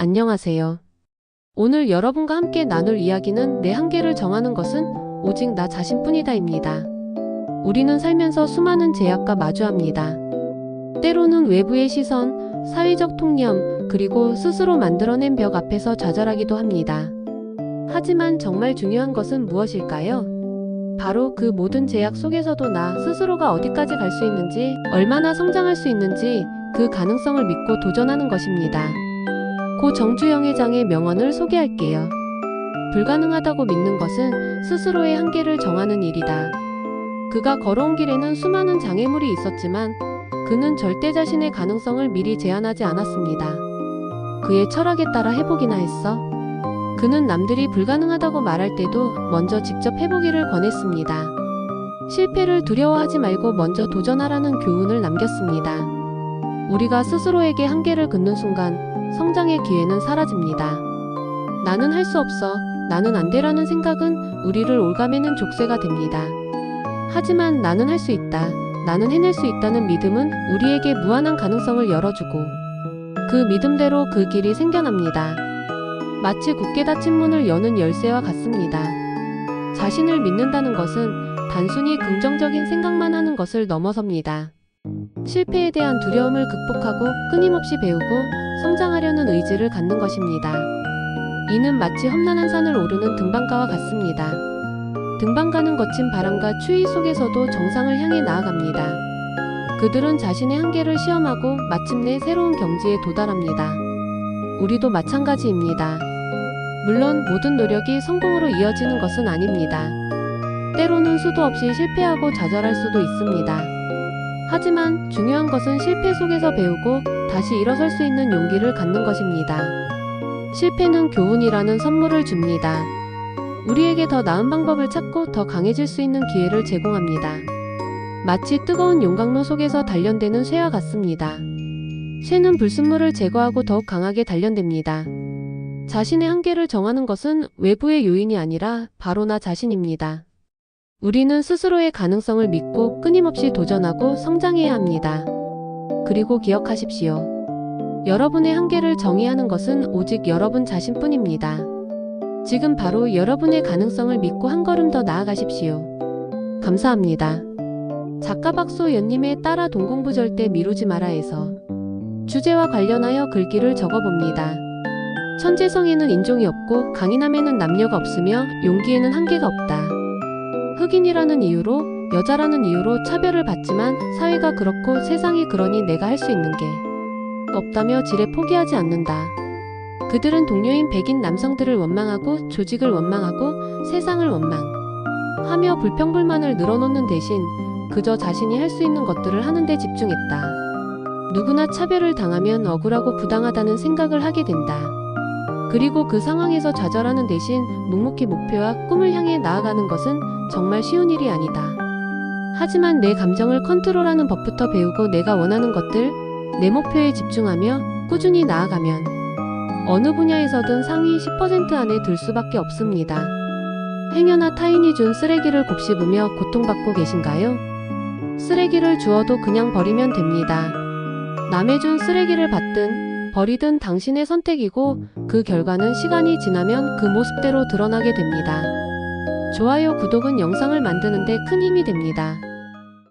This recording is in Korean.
안녕하세요. 오늘 여러분과 함께 나눌 이야기는 내 한계를 정하는 것은 오직 나 자신뿐이다입니다. 우리는 살면서 수많은 제약과 마주합니다. 때로는 외부의 시선, 사회적 통념, 그리고 스스로 만들어낸 벽 앞에서 좌절하기도 합니다. 하지만 정말 중요한 것은 무엇일까요? 바로 그 모든 제약 속에서도 나 스스로가 어디까지 갈 수 있는지, 얼마나 성장할 수 있는지 그 가능성을 믿고 도전하는 것입니다. 고 정주영 회장의 명언을 소개할게요. 불가능하다고 믿는 것은 스스로의 한계를 정하는 일이다. 그가 걸어온 길에는 수많은 장애물이 있었지만 그는 절대 자신의 가능성을 미리 제한하지 않았습니다. 그의 철학에 따라 해보기나 했어. 그는 남들이 불가능하다고 말할 때도 먼저 직접 해보기를 권했습니다. 실패를 두려워하지 말고 먼저 도전하라는 교훈을 남겼습니다. 우리가 스스로에게 한계를 긋는 순간 성장의 기회는 사라집니다. 나는 할 수 없어, 나는 안 돼라는 생각은 우리를 올가매는 족쇄가 됩니다. 하지만 나는 할 수 있다, 나는 해낼 수 있다는 믿음은 우리에게 무한한 가능성을 열어주고 그 믿음대로 그 길이 생겨납니다. 마치 굳게 닫힌 문을 여는 열쇠와 같습니다. 자신을 믿는다는 것은 단순히 긍정적인 생각만 하는 것을 넘어섭니다. 실패에 대한 두려움을 극복하고 끊임없이 배우고 성장하려는 의지를 갖는 것입니다. 이는 마치 험난한 산을 오르는 등반가와 같습니다. 등반가는 거친 바람과 추위 속에서도 정상을 향해 나아갑니다. 그들은 자신의 한계를 시험하고 마침내 새로운 경지에 도달합니다. 우리도 마찬가지입니다. 물론 모든 노력이 성공으로 이어지는 것은 아닙니다. 때로는 수도 없이 실패하고 좌절할 수도 있습니다. 하지만 중요한 것은 실패 속에서 배우고 다시 일어설 수 있는 용기를 갖는 것입니다. 실패는 교훈이라는 선물을 줍니다. 우리에게 더 나은 방법을 찾고 더 강해질 수 있는 기회를 제공합니다. 마치 뜨거운 용광로 속에서 단련되는 쇠와 같습니다. 쇠는 불순물을 제거하고 더욱 강하게 단련됩니다. 자신의 한계를 정하는 것은 외부의 요인이 아니라 바로 나 자신입니다. 우리는 스스로의 가능성을 믿고 끊임없이 도전하고 성장해야 합니다. 그리고 기억하십시오. 여러분의 한계를 정의하는 것은 오직 여러분 자신뿐입니다. 지금 바로 여러분의 가능성을 믿고 한 걸음 더 나아가십시오. 감사합니다. 작가 박소 연님의 따라 동공부 절대 미루지 마라에서 주제와 관련하여 글귀를 적어봅니다. 천재성에는 인종이 없고 강인함에는 남녀가 없으며 용기에는 한계가 없다. 흑인이라는 이유로 여자라는 이유로 차별을 받지만 사회가 그렇고 세상이 그러니 내가 할 수 있는 게 없다며 지레 포기하지 않는다. 그들은 동료인 백인 남성들을 원망하고 조직을 원망하고 세상을 원망하며 불평불만을 늘어놓는 대신 그저 자신이 할 수 있는 것들을 하는데 집중했다. 누구나 차별을 당하면 억울하고 부당하다는 생각을 하게 된다. 그리고 그 상황에서 좌절하는 대신 묵묵히 목표와 꿈을 향해 나아가는 것은 정말 쉬운 일이 아니다. 하지만 내 감정을 컨트롤하는 법부터 배우고 내가 원하는 것들, 내 목표에 집중하며 꾸준히 나아가면 어느 분야에서든 상위 10% 안에 들 수밖에 없습니다. 행여나 타인이 준 쓰레기를 곱씹으며 고통받고 계신가요? 쓰레기를 주어도 그냥 버리면 됩니다. 남의 준 쓰레기를 받든 버리든 당신의 선택이고 그 결과는 시간이 지나면 그 모습대로 드러나게 됩니다. 좋아요, 구독은 영상을 만드는데 큰 힘이 됩니다.